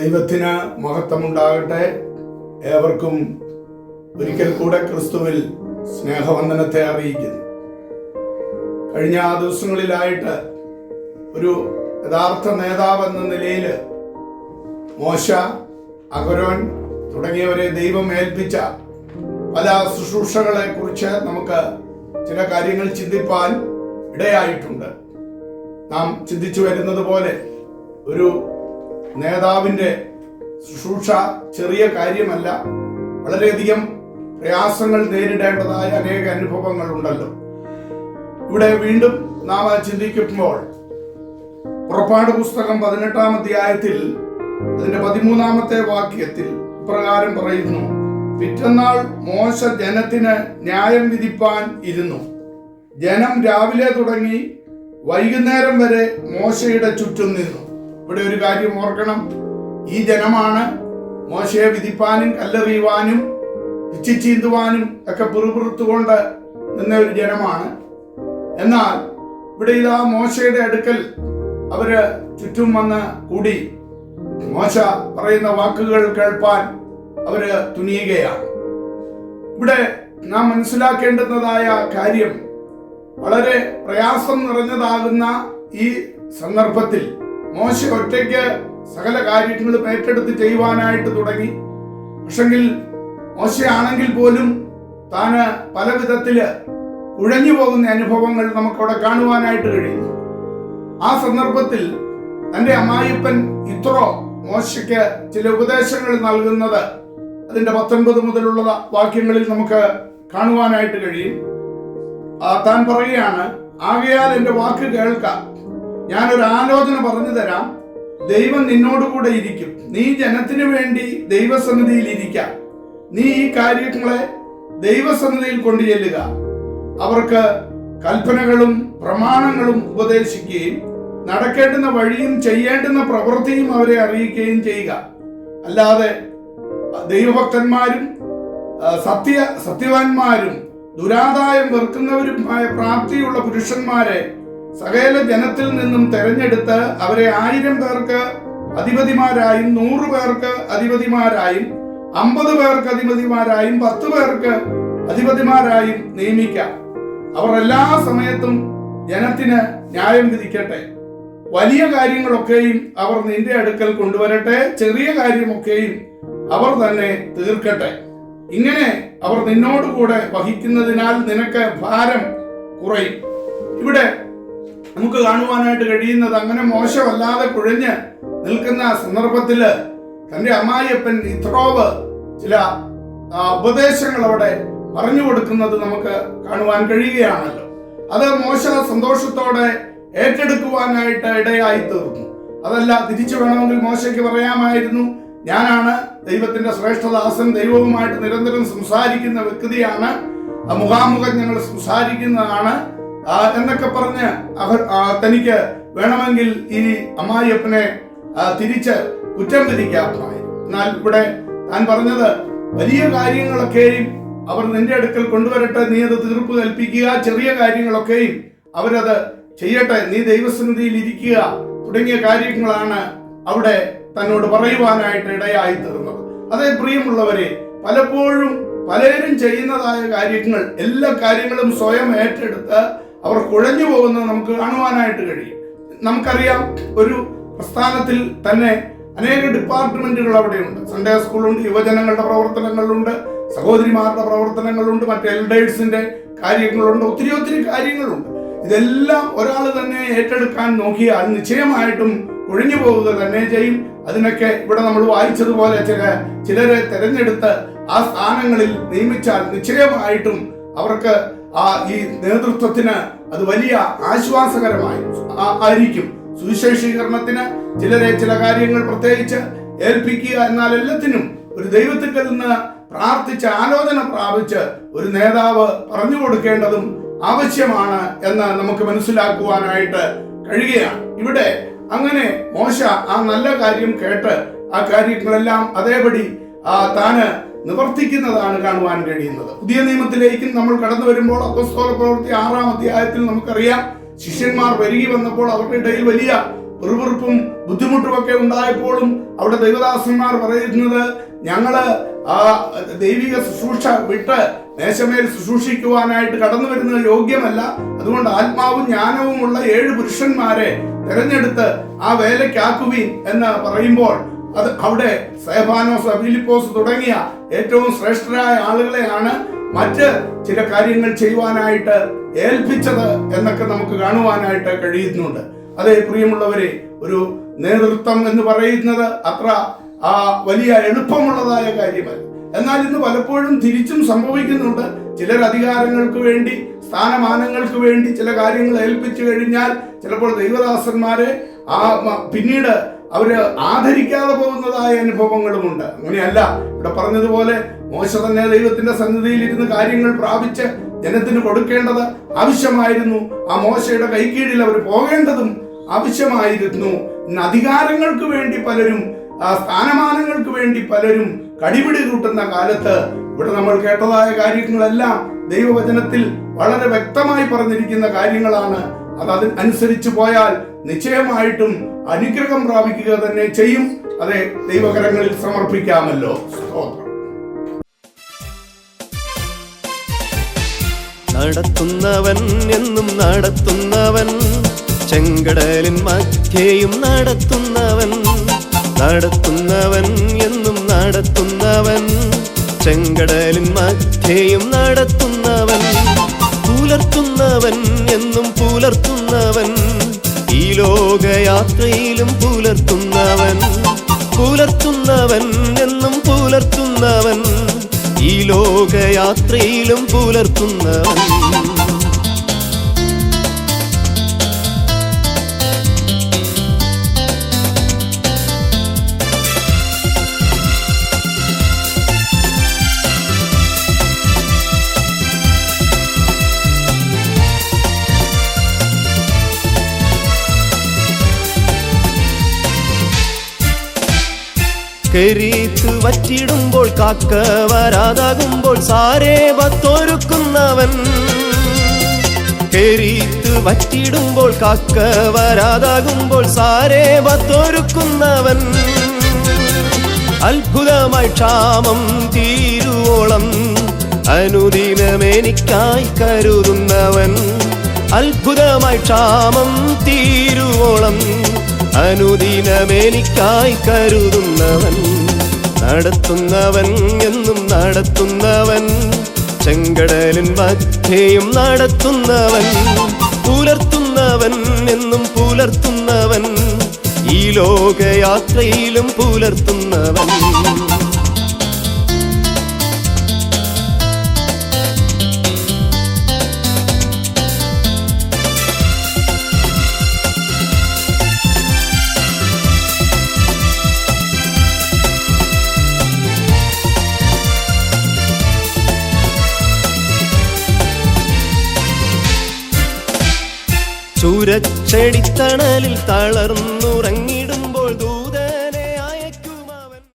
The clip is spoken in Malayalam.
ദൈവത്തിന് മഹത്വമുണ്ടാകട്ടെ. ഏവർക്കും ഒരിക്കൽ കൂടെ ക്രിസ്തുവിൽ സ്നേഹവന്ദനത്തെ അറിയിക്കുന്നു. കഴിഞ്ഞ ആ ദിവസങ്ങളിലായിട്ട് ഒരു യഥാർത്ഥ നേതാവ് എന്ന നിലയിൽ മോശ അഗരോൻ തുടങ്ങിയവരെ ദൈവം ഏൽപ്പിച്ച പല ശുശ്രൂഷകളെ കുറിച്ച് നമുക്ക് ചില കാര്യങ്ങൾ ചിന്തിപ്പാൻ ഇടയായിട്ടുണ്ട്. നാം ചിന്തിച്ചു വരുന്നത് പോലെ ഒരു നേതാവിന്റെ ശുശ്രൂഷ ചെറിയ കാര്യമല്ല. വളരെയധികം പ്രയാസങ്ങൾ നേരിടേണ്ടതായ അനേക അനുഭവങ്ങൾ ഉണ്ടല്ലോ. ഇവിടെ വീണ്ടും നാം അത് ചിന്തിക്കുമ്പോൾ പുറപ്പാട് പുസ്തകം പതിനെട്ടാം അധ്യായത്തിൽ അതിന്റെ പതിമൂന്നാമത്തെ വാക്യത്തിൽ ഇപ്രകാരം പറയുന്നു പിറ്റന്നാൾ മോശ ജനത്തിന് ന്യായം വിധിപ്പാൻ ഇരുന്നു. ജനം രാവിലെ തുടങ്ങി വൈകുന്നേരം വരെ മോശയുടെ ചുറ്റും നിന്നു. ഇവിടെ ഒരു കാര്യം ഓർക്കണം. ഈ ജനമാണ് മോശയെ വിധിപ്പാനും കല്ലെറിയുവാനും പിച്ചിച്ചീന്തുവാനും ഒക്കെ പിറുപിറുത്തുകൊണ്ട് നിന്ന ഒരു ജനമാണ്. എന്നാൽ ഇവിടെ ഇതാ മോശയുടെ അടുക്കൽ അവർ ചുറ്റും വന്ന് കൂടി. മോശ പറയുന്ന വാക്കുകൾ കേൾപ്പാൻ അവർ തുനിയുകയാണ്. ഇവിടെ നാം മനസ്സിലാക്കേണ്ടുന്നതായ കാര്യം വളരെ പ്രയാസം നിറഞ്ഞതാകുന്ന ഈ സന്ദർഭത്തിൽ മോശ ഒറ്റയ്ക്ക് സകല കാര്യങ്ങളും ഏറ്റെടുത്ത് ചെയ്യുവാനായിട്ട് തുടങ്ങി. പക്ഷെങ്കിൽ മോശയാണെങ്കിൽ പോലും താന് പല വിധത്തിൽ കുഴഞ്ഞു പോകുന്ന അനുഭവങ്ങൾ നമുക്കവിടെ കാണുവാനായിട്ട് കഴിയുന്നു. ആ സന്ദർഭത്തിൽ തന്റെ അമ്മായിപ്പൻ ഇത്രോ മോശയ്ക്ക് ചില ഉപദേശങ്ങൾ നൽകുന്നത് അതിന്റെ പത്തൊൻപത് മുതലുള്ള വാക്യങ്ങളിൽ നമുക്ക് കാണുവാനായിട്ട് കഴിയും. താൻ പറയുകയാണ് ആകയാൽ എന്റെ വാക്ക് കേൾക്കാം. ഞാനൊരു ആലോചന പറഞ്ഞു തരാം. ദൈവം നിന്നോടുകൂടെ ഇരിക്കും. നീ ജനത്തിനു വേണ്ടി ദൈവസന്നിധിയിൽ ഇരിക്കാം. നീ ഈ കാര്യങ്ങളെ ദൈവസന്നിധിയിൽ കൊണ്ടു ചെല്ലുക. അവർക്ക് കൽപ്പനകളും പ്രമാണങ്ങളും ഉപദേശിക്കുകയും നടക്കേണ്ടുന്ന വഴിയും ചെയ്യേണ്ടുന്ന പ്രവൃത്തിയും അവരെ അറിയിക്കുകയും ചെയ്യുക. അല്ലാതെ ദൈവഭക്തന്മാരും സത്യ സത്യവാന്മാരും ദുരാദായം വെറുക്കുന്നവരുമായ പ്രാപ്തിയുള്ള പുരുഷന്മാരെ സകല ജനത്തിൽ നിന്നും തെരഞ്ഞെടുത്ത് അവരെ ആയിരം പേർക്ക് അധിപതിമാരായും നൂറ് പേർക്ക് അധിപതിമാരായും അമ്പത് പേർക്ക് അധിപതിമാരായും പത്ത് പേർക്ക് അധിപതിമാരായും നിയമിക്കാം. അവർ എല്ലാ സമയത്തും ജനത്തിന് ന്യായം വിധിക്കട്ടെ. വലിയ കാര്യങ്ങളൊക്കെയും അവർ നിന്റെ അടുക്കൽ കൊണ്ടുവരട്ടെ. ചെറിയ കാര്യമൊക്കെയും അവർ തന്നെ തീർക്കട്ടെ. ഇങ്ങനെ അവർ നിന്നോടുകൂടെ വഹിക്കുന്നതിനാൽ നിനക്ക് ഭാരം കുറയും. ഇവിടെ നമുക്ക് കാണുവാനായിട്ട് കഴിയുന്നത് അങ്ങനെ മോശമല്ലാതെ കുഴഞ്ഞ് നിൽക്കുന്ന സന്ദർഭത്തിൽ തന്റെ അമ്മായിയപ്പൻ ഇത്രോവ് ചില ഉപദേശങ്ങൾ അവിടെ പറഞ്ഞു കൊടുക്കുന്നത് നമുക്ക് കാണുവാൻ കഴിയുകയാണല്ലോ. അത് മോശ സന്തോഷത്തോടെ ഏറ്റെടുക്കുവാനായിട്ട് ഇടയായി തീർന്നു അതല്ല തിരിച്ചു വേണമെങ്കിൽ മോശയ്ക്ക് പറയാമായിരുന്നു. ഞാനാണ് ദൈവത്തിന്റെ ശ്രേഷ്ഠദാസൻ ദൈവവുമായിട്ട് നിരന്തരം സംസാരിക്കുന്ന വ്യക്തിയാണ്. മുഖാമുഖം ഞങ്ങൾ സംസാരിക്കുന്നതാണ്. എന്നൊക്കെ പറഞ്ഞ് അവർ തനിക്ക് വേണമെങ്കിൽ ഈ അമ്മായിയപ്പനെ തിരിച്ച് കുറ്റം വിധിക്കാത്തതായി എന്നാൽ ഇവിടെ താൻ പറഞ്ഞത് വലിയ കാര്യങ്ങളൊക്കെയും അവർ നിന്റെ അടുക്കൽ കൊണ്ടുവരട്ടെ നീ അത് തീർപ്പ് കൽപ്പിക്കുക ചെറിയ കാര്യങ്ങളൊക്കെയും അവരത് ചെയ്യട്ടെ നീ ദൈവസന്നിധിയിൽ ഇരിക്കുക തുടങ്ങിയ കാര്യങ്ങളാണ് അവിടെ തന്നോട് പറയുവാനായിട്ട് ഇടയായി തീർന്നത്. അതേ പ്രിയമുള്ളവരെ പലപ്പോഴും പലരും ചെയ്യുന്നതായ കാര്യങ്ങൾ എല്ലാ കാര്യങ്ങളും സ്വയം ഏറ്റെടുത്ത് അവർ കുഴഞ്ഞു പോകുന്നത് നമുക്ക് കാണുവാനായിട്ട് കഴിയും. നമുക്കറിയാം ഒരു പ്രസ്ഥാനത്തിൽ തന്നെ അനേക ഡിപ്പാർട്ട്മെന്റുകൾ അവിടെയുണ്ട്. സൺഡേ സ്കൂളുണ്ട് യുവജനങ്ങളുടെ പ്രവർത്തനങ്ങളുണ്ട് സഹോദരിമാരുടെ പ്രവർത്തനങ്ങളുണ്ട് മറ്റ് എൽഡേഴ്സിന്റെ കാര്യങ്ങളുണ്ട് ഒത്തിരി ഒത്തിരി കാര്യങ്ങളുണ്ട്. ഇതെല്ലാം ഒരാൾ തന്നെ ഏറ്റെടുക്കാൻ നോക്കിയാൽ നിശ്ചയമായിട്ടും ഒഴിഞ്ഞു പോവുക തന്നെ ചെയ്യും. അതിനൊക്കെ ഇവിടെ നമ്മൾ വായിച്ചതുപോലെ ചില ചിലരെ തെരഞ്ഞെടുത്ത് ആ സ്ഥാനങ്ങളിൽ നിയമിച്ചാൽ നിശ്ചയമായിട്ടും അവർക്ക് ആ ഈ നേതൃത്വത്തിന് അത് വലിയ ആശ്വാസകരമായി ആയിരിക്കും. സുവിശേഷീകരണത്തിന് ചിലരെ ചില കാര്യങ്ങൾ പ്രത്യേകിച്ച് ഏൽപ്പിക്കുക എന്നാൽ എല്ലാത്തിനും ഒരു ദൈവത്തിന്റെ നിന്ന് പ്രാർത്ഥിച്ച് ആലോചന പ്രാപിച്ച് ഒരു നേതാവ് പറഞ്ഞു കൊടുക്കേണ്ടതും ആവശ്യമാണ് എന്ന് നമുക്ക് മനസ്സിലാക്കുവാനായിട്ട് കഴിയുകയാണ്. ഇവിടെ അങ്ങനെ മോശ ആ നല്ല കാര്യം കേട്ട് ആ കാര്യങ്ങളെല്ലാം അതേപടി താന് നിവർത്തിക്കുന്നതാണ് കാണുവാൻ കഴിയുന്നത്. പുതിയ നിയമത്തിലേക്കും നമ്മൾ കടന്നു വരുമ്പോൾ അപ്പസ്തോല പ്രവൃത്തി ആറാം അധ്യായത്തിൽ നമുക്കറിയാം ശിഷ്യന്മാർ വരികി വന്നപ്പോൾ അവരുടെ ഇടയിൽ വലിയ വെറുവെറുപ്പും ബുദ്ധിമുട്ടും ഒക്കെ ഉണ്ടായപ്പോഴും അവിടെ ദൈവദാസന്മാർ പറയുന്നത് ഞങ്ങൾ ആ ദൈവിക ശുശ്രൂഷ വിട്ട് മേശമേൽ ശുശ്രൂഷിക്കുവാനായിട്ട് കടന്നു വരുന്നത് യോഗ്യമല്ല. അതുകൊണ്ട് ആത്മാവും ജ്ഞാനവുമുള്ള ഏഴ് പുരുഷന്മാരെ തെരഞ്ഞെടുത്ത് ആ വേലയ്ക്കാക്കുവീൻ എന്ന് പറയുമ്പോൾ അത് അവിടെ സേഫാനോസ് അബിലിപ്പോസ് തുടങ്ങിയ ഏറ്റവും ശ്രേഷ്ഠരായ ആളുകളെയാണ് മറ്റ് ചില കാര്യങ്ങൾ ചെയ്യുവാനായിട്ട് ഏൽപ്പിച്ചത് എന്നൊക്കെ നമുക്ക് കാണുവാനായിട്ട് കഴിയുന്നുണ്ട്. അതേ പ്രിയമുള്ളവരെ ഒരു നേതൃത്വം എന്ന് പറയുന്നത് അത്ര ആ വലിയ എളുപ്പമുള്ളതായ കാര്യമല്ല. എന്നാൽ ഇന്ന് പലപ്പോഴും തിരിച്ചും സംഭവിക്കുന്നുണ്ട്. ചിലർ അധികാരങ്ങൾക്ക് വേണ്ടി സ്ഥാനമാനങ്ങൾക്ക് വേണ്ടി ചില കാര്യങ്ങൾ ഏൽപ്പിച്ചു കഴിഞ്ഞാൽ ചിലപ്പോൾ ദൈവദാസന്മാരെ ആ പിന്നീട് അവർ ആദരിക്കാതെ പോകുന്നതായ അനുഭവങ്ങളുമുണ്ട്. അങ്ങനെയല്ല ഇവിടെ പറഞ്ഞതുപോലെ മോശ തന്നെ ദൈവത്തിന്റെ സന്നിധിയിൽ ഇരുന്ന് കാര്യങ്ങൾ പ്രാപിച്ച് ജനത്തിന് കൊടുക്കേണ്ടത് ആവശ്യമായിരുന്നു. ആ മോശയുടെ കൈക്കീഴിൽ അവർ പോകേണ്ടതും ആവശ്യമായിരുന്നു. അധികാരങ്ങൾക്ക് വേണ്ടി പലരും സ്ഥാനമാനങ്ങൾക്ക് വേണ്ടി പലരും കടിപിടി കൂട്ടുന്ന കാലത്ത് ഇവിടെ നമ്മൾ കേട്ടതായ കാര്യങ്ങളെല്ലാം ദൈവവചനത്തിൽ വളരെ വ്യക്തമായി പറഞ്ഞിരിക്കുന്ന കാര്യങ്ങളാണ്. അത് അനുസരിച്ച് പോയാൽ നിശ്ചയമായിട്ടും അനുഗ്രഹം പ്രാപിക്കുക തന്നെ ചെയ്യും. അതെ ദൈവകരങ്ങളിൽ സമർപ്പിക്കാമല്ലോ. സ്തോത്രം. നടത്തുന്നവൻ എന്നും നടത്തുന്നവൻ ചെങ്കടലിൻ മധ്യയും നടത്തുന്നവൻ. നടത്തുന്നവൻ എന്നും നടത്തുന്നവൻ ചെങ്കടലിൻ മധ്യയും നടത്തുന്നവൻ. പുലർത്തുന്നവൻ എന്നും പുലർത്തുന്നവൻ ഈ ലോകയാത്രയിലും പുലർത്തുന്നവൻ പുലർത്തുന്നവൻ എന്നും പുലർത്തുന്നവൻ. ഈ ലോകയാത്രയിലും പുലർത്തുന്നവൻ. കരീത്ത് വറ്റിടുമ്പോൾ കാക്ക വരാതാകുമ്പോൾ സാരേവത്തൊരുക്കുന്നവൻ കരീത്ത് വറ്റിടുമ്പോൾ കാക്ക വരാതാകുമ്പോൾ സാരേവത്തൊരുക്കുന്നവൻ അത്ഭുതമായി ക്ഷാമം തീരുവോളം അനുദിനമെനിക്കായി കരുതുന്നവൻ. അത്ഭുതമായി ക്ഷാമം തീരുവോളം അനുദിനമെനിക്കായി കരുതുന്നവൻ നടത്തുന്നവൻ എന്നും നടത്തുന്നവൻ ചെങ്കടലിൻ മധ്യയും നടത്തുന്നവൻ പുലർത്തുന്നവൻ എന്നും പുലർത്തുന്നവൻ ഈ ലോകയാത്രയിലും പുലർത്തുന്നവൻ. ചൂരച്ചെടിത്തണലിൽ തളർന്നുറങ്ങി